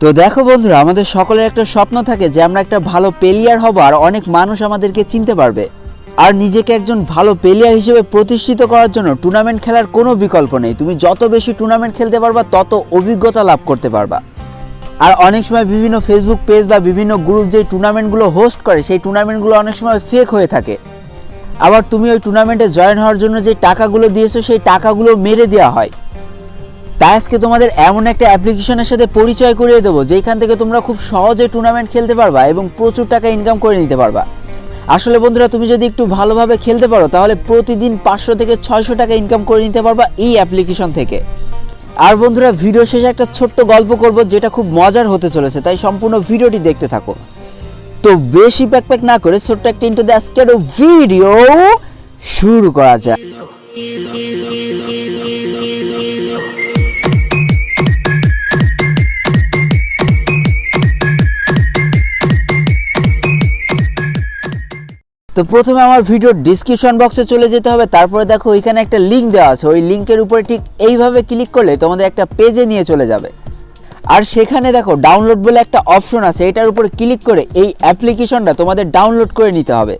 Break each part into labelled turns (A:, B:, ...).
A: তো দেখো বন্ধুরা, আমাদের সকলের একটা স্বপ্ন থাকে যে আমরা একটা ভালো প্লেয়ার হব আর অনেক মানুষ আমাদেরকে চিনতে পারবে। আর নিজেকে একজন ভালো প্লেয়ার হিসেবে প্রতিষ্ঠিত করার জন্য টুর্নামেন্ট খেলার কোনো বিকল্প নেই। তুমি যত বেশি টুর্নামেন্ট খেলতে পারবা, তত অভিজ্ঞতা লাভ করতে পারবা। আর অনেক সময় বিভিন্ন ফেসবুক পেজ বা বিভিন্ন গ্রুপ যে টুর্নামেন্টগুলো হোস্ট করে, সেই টুর্নামেন্টগুলো অনেক সময় ফেক হয়ে থাকে। আবার তুমি ওই টুর্নামেন্টে জয়েন হওয়ার জন্য যে টাকাগুলো দিয়েছ, সেই টাকাগুলো মেরে দেওয়া হয়। তাই আজকে তোমাদের এমন একটা অ্যাপ্লিকেশনের সাথে পরিচয় করিয়ে দেবো যেখান থেকে তোমরা খুব সহজে টুর্নামেন্ট খেলতে পারবা এবং প্রচুর টাকা ইনকাম করে নিতে পারবা। আসলে বন্ধুরা, তুমি যদি একটু ভালোভাবে খেলতে পারো, তাহলে প্রতিদিন পাঁচশো থেকে ছয়শো টাকা ইনকাম করে নিতে পারবা এই অ্যাপ্লিকেশন থেকে। আর বন্ধুরা ভিডিও শেষে একটা ছোট্ট গল্প করব, যেটা খুব মজার হতে চলেছে, তাই সম্পূর্ণ ভিডিওটি দেখতে থাকো। তো বেশি প্যাক প্যাক না করে ছোট্ট একটা ইন্টু দ্য ভিডিও শুরু করা যায় তো প্রথমে আমার ভিডিওর ডিসক্রিপশন বক্সে চলে যেতে হবে, তারপরে দেখো ওইখানে একটা লিঙ্ক দেওয়া আছে, ওই লিঙ্কের উপরে ঠিক এইভাবে ক্লিক করলে তোমাদের একটা পেজে নিয়ে চলে যাবে। আর সেখানে দেখো ডাউনলোড বলে একটা অপশন আছে, এটার উপরে ক্লিক করে এই অ্যাপ্লিকেশনটা তোমাদের ডাউনলোড করে নিতে হবে।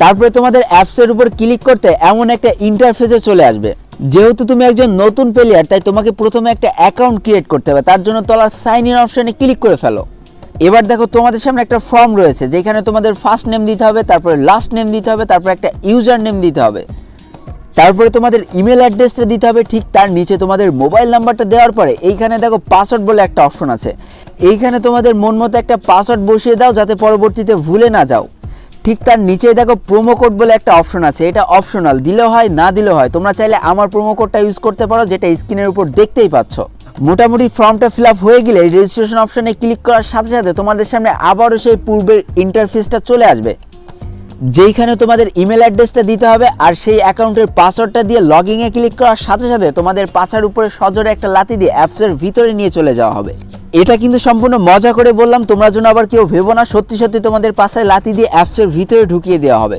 A: তারপরে তোমাদের অ্যাপসের উপর ক্লিক করতে এমন একটা ইন্টারফেসে চলে আসবে। যেহেতু তুমি একজন নতুন প্লেয়ার তাই তোমাকে প্রথমে একটা অ্যাকাউন্ট ক্রিয়েট করতে হবে, তার জন্য তলার সাইন ইন অপশানে ক্লিক করে ফেলো। এবার দেখো, তোমাদের সামনে একটা ফর্ম রয়েছে, যেখানে তোমাদের ফার্স্ট নেম দিতে হবে, তারপরে লাস্ট নেম দিতে হবে, তারপরে একটা ইউজার নেম দিতে হবে। তারপরে তোমাদের ইমেল অ্যাড্রেসটা দিতে হবে, ঠিক তার নিচে তোমাদের মোবাইল নাম্বারটা দেওয়ার পরে, এইখানে দেখো পাসওয়ার্ড বলে একটা অপশন আছে। এইখানে তোমাদের মন মতো একটা পাসওয়ার্ড বসিয়ে দাও, যাতে পরবর্তীতে ভুলে না যাও। ঠিক তার নিচে দেখো প্রোমো কোড বলে একটা অপশন আছে, এটা অপশনাল দিলেও হয়, না দিলেও হয়, তোমরা চাইলে আমার প্রোমো কোডটা ইউজ করতে পারো, যেটা স্ক্রিনের উপর দেখতেই পাচ্ছ। মোটামুটি ফর্মটা ফিল আপ হয়ে গেলে রেজিস্ট্রেশন অপশানে ক্লিক করার সাথে সাথে তোমাদের সামনে আবারও সেই পূর্বের ইন্টারফেসটা চলে আসবে। যেইখানে তোমাদের ইমেল অ্যাড্রেসটা দিতে হবে আর সেই অ্যাকাউন্টের পাসওয়ার্ডটা দিয়ে লগইনে ক্লিক করার সাথে সাথে তোমাদের পাছার উপরে সজোরে একটা লাথি দিয়ে অ্যাপসের ভিতরে নিয়ে চলে যাওয়া হবে। এটা কিন্তু সম্পূর্ণ মজা করে বললাম, তোমরা যেন আবার কেউ ভেবো না, সত্যি সত্যি তোমাদের পাশায় লাথি দিয়ে অ্যাপসের ভিতরে ঢুকিয়ে দেওয়া হবে।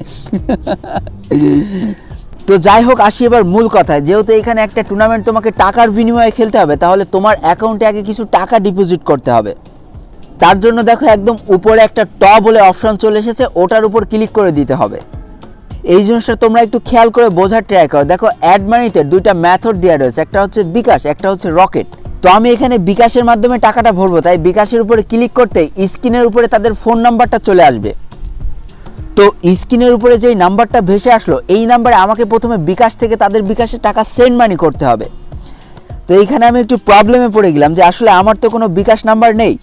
A: তো যাই হোক, আসি এবার মূল কথায়। যেহেতু এখানে একটা টুর্নামেন্ট তোমাকে টাকার বিনিময়ে খেলতে হবে, তাহলে তোমার অ্যাকাউন্টে আগে কিছু টাকা ডিপোজিট করতে হবে। তার জন্য দেখো, একদম উপরে একটা ট বলে অপশন চলে এসেছে, ওটার উপর ক্লিক করে দিতে হবে। এই জিনিসটা তোমরা একটু খেয়াল করে বোঝার ট্রাই করো। দেখো অ্যাড মানিতে দুইটা মেথড দেওয়া রয়েছে, একটা হচ্ছে বিকাশ, একটা হচ্ছে রকেট তো আমি এখানে বিকাশের মাধ্যমে টাকাটা ভরবো, তাই বিকাশের উপরে ক্লিক করতে স্ক্রিনের উপরে তাদের ফোন নাম্বারটা চলে আসবে। তো স্ক্রিনের উপরে যেই নাম্বারটা ভেসে আসলো, এই নাম্বারে আমাকে প্রথমে বিকাশ থেকে তাদের বিকাশে টাকা সেন্ড মানি করতে হবে। তো এইখানে আমি একটু প্রবলেমে পড়ে গেলাম যে আসলে আমার তো কোনো বিকাশ নাম্বার নেই।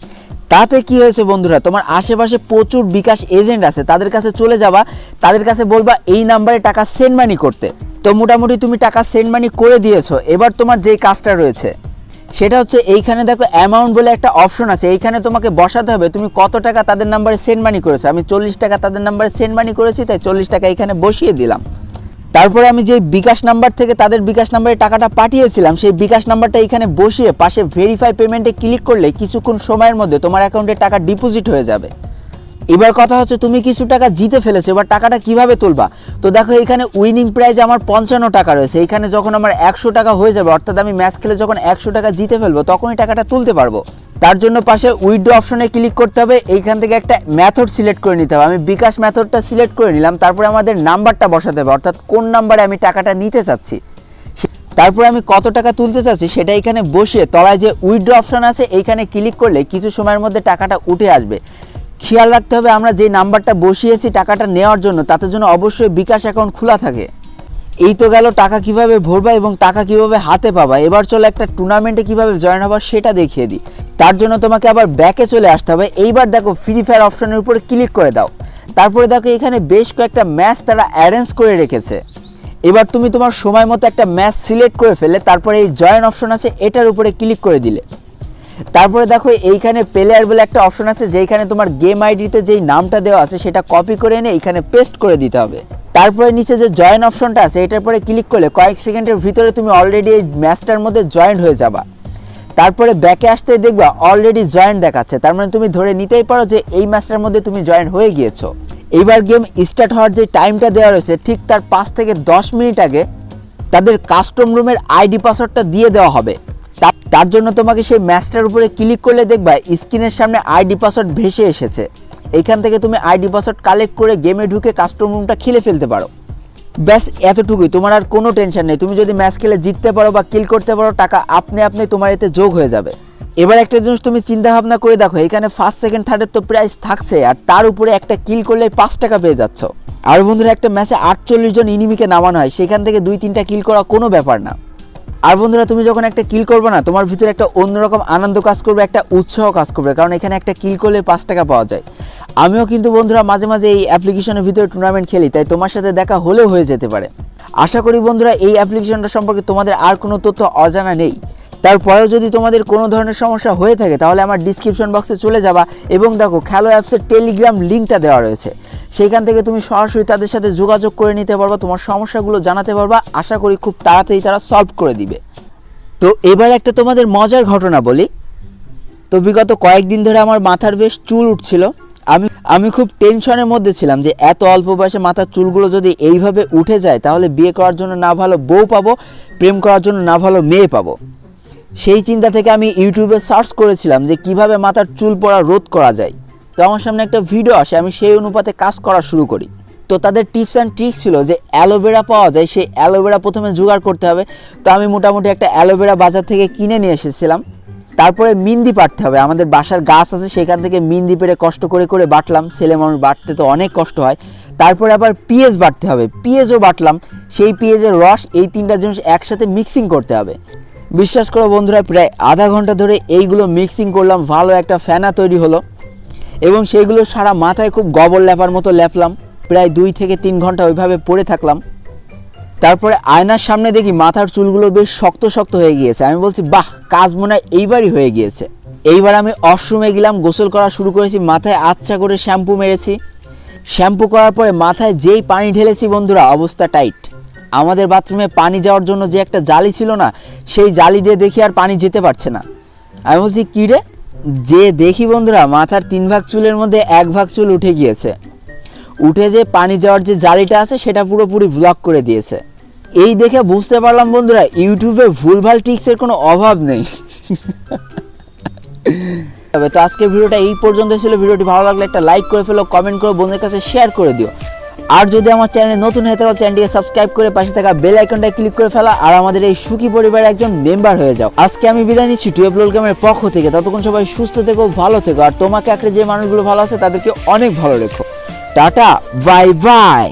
A: তাতে কি হয়েছে বন্ধুরা, তোমার আশেপাশে প্রচুর বিকাশ এজেন্ট আছে, তাদের কাছে চলে যাবা, তাদের কাছে বলবা এই নাম্বারে টাকা সেন্ড মানি করতে। তো মোটামুটি তুমি টাকা সেন্ড মানি করে দিয়েছ, এবার তোমার যেই কাজটা রয়েছে সেটা হচ্ছে এইখানে দেখো অ্যামাউন্ট বলে একটা অপশন আছে। এইখানে তোমাকে বসাতে হবে, তুমি কত টাকা তাদের নাম্বারে সেন্ড মানি করেছ? আমি চল্লিশ টাকা তাদের নাম্বারে সেন্ড মানি করেছি, তাই চল্লিশ টাকা এখানে বসিয়ে দিলাম। তারপরে আমি যে বিকাশ নাম্বার থেকে তাদের বিকাশ নাম্বারে টাকাটা পাঠিয়েছিলাম, সেই বিকাশ নাম্বারটা এখানে বসিয়ে পাশে ভেরিফাই পেমেন্টে ক্লিক করলে কিছুক্ষণ সময়ের মধ্যে তোমার অ্যাকাউন্টে টাকা ডিপোজিট হয়ে যাবে। এবার কথা হচ্ছে তুমি কিছু টাকা জিতে ফেলেছো, এবার টাকাটা কীভাবে তুলবা? তো দেখো, এখানে উইনিং প্রাইজ আমার পঞ্চান্ন টাকা রয়েছে। এখানে যখন আমার একশো টাকা হয়ে যাবে, অর্থাৎ আমি ম্যাচ খেলে যখন একশো টাকা জিতে ফেলব, তখনই টাকাটা তুলতে পারব। তার জন্য পাশে উইথড্র অপশনে ক্লিক করতে হবে। এইখান থেকে একটা মেথড সিলেক্ট করে নিতে হবে। আমি বিকাশ মেথডটা সিলেক্ট করে নিলাম। তারপরে আমাদের নাম্বারটা বসাতে হবে, অর্থাৎ কোন নাম্বারে আমি টাকাটা নিতে চাচ্ছি। তারপর আমি কত টাকা তুলতে চাচ্ছি, সেটা এখানে বসিয়ে তলায় যে উইড্রো অপশন আছে, এইখানে ক্লিক করলে কিছু সময়ের মধ্যে টাকাটা উঠে আসবে। খেয়াল রাখতে হবে আমরা যে নাম্বারটা বসিয়েছি টাকাটা নেওয়ার জন্য, তাতে জন্য অবশ্যই বিকাশ অ্যাকাউন্ট খোলা থাকে। এই তো গেল টাকা কীভাবে ভরবা এবং টাকা কীভাবে হাতে পাবা। এবার চলো একটা টুর্নামেন্টে কীভাবে জয়েন হবা সেটা দেখিয়ে দিই। তার জন্য তোমাকে আবার ব্যাকে চলে আসতে হবে। এইবার দেখো ফ্রি ফায়ার অপশনের উপরে ক্লিক করে দাও। তারপরে দেখো এখানে বেশ কয়েকটা ম্যাচ তারা অ্যারেঞ্জ করে রেখেছে। এবার তুমি তোমার সময় মতো একটা ম্যাচ সিলেক্ট করে ফেলে, তারপরে এই জয়েন অপশন আছে, এটার উপরে ক্লিক করে দিলে। তারপরে দেখো, এইখানে প্লেয়ার বলে একটা অপশন আছে যেখানে তোমার গেম আইডিতে যেই নামটা দেওয়া আছে, সেটা কপি করে এনে এখানে পেস্ট করে দিতে হবে। তারপরে নিচে যে জয়েন অপশনটা আছে, এটার পরে ক্লিক করলে কয়েক সেকেন্ডের ভিতরে তুমি অলরেডি এই ম্যাচটার মধ্যে জয়েন্ট হয়ে যাবা। তারপরে ব্যাকে আসতে দেখবা অলরেডি জয়েন্ট দেখাচ্ছে। তার মানে তুমি ধরে নিতেই পারো যে এই ম্যাচটার মধ্যে তুমি জয়েন হয়ে গিয়েছো। এইবার গেম স্টার্ট হওয়ার যে টাইমটা দেওয়া রয়েছে, ঠিক তার পাঁচ থেকে দশ মিনিট আগে তাদের কাস্টম রুমের আইডি পাসওয়ার্ডটা দিয়ে দেওয়া হবে। তার জন্য তোমাকে সেই ম্যাচটার উপরে ক্লিক করলে দেখবা স্ক্রিনের সামনে আইডি পাসওয়ার্ড ভেসে এসেছে। এখান থেকে তুমি আইডি পাসওয়ার্ড কালেক্ট করে গেমে ঢুকে কাস্টম রুমটা খেলে ফেলতে পারো। ব্যাস, এতটুকুই। তোমার আর কোনো টেনশন নেই। তুমি যদি ম্যাচ খেলে জিততে পারো বা কিল করতে পারো, টাকা আপনি আপনি তোমার এতে যোগ হয়ে যাবে। এবার একটা জিনিস তুমি চিন্তা ভাবনা করে দেখো, এখানে ফার্স্ট সেকেন্ড থার্ডের তো প্রাইস থাকছে আর তার উপরে একটা কিল করলে পাঁচ টাকা পেয়ে যাচ্ছ। আর বন্ধুরা, একটা ম্যাচে আটচল্লিশ জন ইনিমিকে নামানো হয়, সেখান থেকে দুই, তিনটা কিল করা কোনো ব্যাপার না। আর বন্ধুরা, তুমি যখন একটা কিল করবে না, তোমার ভিতরে একটা অন্যরকম আনন্দ কাজ করবে, একটা উৎসাহ কাজ করবে, কারণ এখানে একটা কিল করলে পাঁচ টাকা পাওয়া যায়। আমিও কিন্তু বন্ধুরা মাঝে মাঝে এই অ্যাপ্লিকেশনের ভিতরে টুর্নামেন্ট খেলি, তাই তোমার সাথে দেখা হলেও হয়ে যেতে পারে। আশা করি বন্ধুরা, এই অ্যাপ্লিকেশনটা সম্পর্কে তোমাদের আর কোনো তথ্য অজানা নেই। তারপরেও যদি তোমাদের কোনো ধরনের সমস্যা হয়ে থাকে, তাহলে আমার ডিসক্রিপশন বক্সে চলে যাবা এবং দেখো খেলো অ্যাপসের টেলিগ্রাম লিঙ্কটা দেওয়া রয়েছে। সেইখান থেকে তুমি সরাসরি তাদের সাথে যোগাযোগ করে নিতে পারবা, তোমার সমস্যাগুলো জানাতে পারবা। আশা করি খুব তাড়াতাড়ি তারা সলভ করে দিবে। তো এবার একটা তোমাদের মজার ঘটনা বলি। তো বিগত কয়েকদিন ধরে আমার মাথার বেশ চুল উঠছিল। আমি আমি খুব টেনশনের মধ্যে ছিলাম যে এত অল্প বয়সে মাথার চুলগুলো যদি এইভাবে উঠে যায়, তাহলে বিয়ে করার জন্য না ভালো বউ পাবো, প্রেম করার জন্য না ভালো মেয়ে পাবো। সেই চিন্তা থেকে আমি ইউটিউবে সার্চ করেছিলাম যে কীভাবে মাথার চুল পড়া রোধ করা যায়। তো আমার সামনে একটা ভিডিও আসে, আমি সেই অনুপাতে কাজ করা শুরু করি। তো তাদের টিপস অ্যান্ড ট্রিক্স ছিল যে অ্যালোভেরা পাওয়া যায়, সেই অ্যালোভেরা প্রথমে জোগাড় করতে হবে। তো আমি মোটামুটি একটা অ্যালোভেরা বাজার থেকে কিনে নিয়ে এসেছিলাম। তারপরে মিন্দি পাড়তে হবে, আমাদের বাসার গাছ আছে, সেখান থেকে মিন্দি পেড়ে কষ্ট করে করে বাটলাম। ছেলে মানুষ বাটতে তো অনেক কষ্ট হয়। তারপরে আবার পিএস বাটতে হবে পিএজও বাটলাম। সেই পিএজের রস এই তিনটা জিনিস একসাথে মিক্সিং করতে হবে। বিশ্বাস করো বন্ধুরা, প্রায় আধা ঘণ্টা ধরে এইগুলো মিক্সিং করলাম, ভালো একটা ফেনা তৈরি হলো। এবং সেইগুলো সারা মাথায় খুব গবর ল্যাপার মতো ল্যাপলাম প্রায় দুই থেকে তিন ঘণ্টা ওইভাবে পড়ে থাকলাম। তারপরে আয়নার সামনে দেখি মাথার চুলগুলো বেশ শক্ত শক্ত হয়ে গিয়েছে। আমি বলছি, বাহ, কাজ মনে হয় এইবারই হয়ে গিয়েছে। এইবার আমি অশ্রুমে গেলাম, গোসল করা শুরু করেছি, মাথায় আচ্ছা করে শ্যাম্পু মেরেছি। শ্যাম্পু করার পরে মাথায় যেই পানি ঢেলেছি, বন্ধুরা, অবস্থা টাইট। আমাদের বাথরুমে পানি যাওয়ার জন্য যে একটা জালি ছিল না, সেই জালি দিয়ে দেখি আর পানি যেতে পারছে না। আমি বলছি, কী রে? যে দেখি বন্ধুরা, মাথার তিন ভাগ চুলের মধ্যে এক ভাগ চুল উঠে গিয়েছে। উঠে যে পানি যাওয়ার যে জালিটা আছে, সেটা পুরোপুরি ব্লক করে দিয়েছে। এই দেখে বুঝতে পারলাম বন্ধুরা, ইউটিউবে ভুলভাল টিক্সের কোনো অভাব নেই। তবে তো আজকের ভিডিওটা এই পর্যন্ত ছিল। ভিডিওটি ভালো লাগলে একটা লাইক করে ফেলো কমেন্ট করে বন্ধুদের কাছে শেয়ার করে দিও। আর যদি আমার চ্যানেলে নতুন হয়ে থাকো চ্যানেলটিকে সাবস্ক্রাইব করে পাশে থাকা বেল আইকনটা ক্লিক করে ফেলা আর আমাদের এই সুখী পরিবারের একজন মেম্বার হয়ে যাও। আজকে আমি বিদায় নিচ্ছি টুয়েব গেমের পক্ষ থেকে। ততক্ষণ সবাই সুস্থ থেকো, ভালো থেকো। আর তোমাকে আঁকড়ে যে মানুষগুলো ভালো আছে, তাদেরকে অনেক ভালো রেখো। Tata bye bye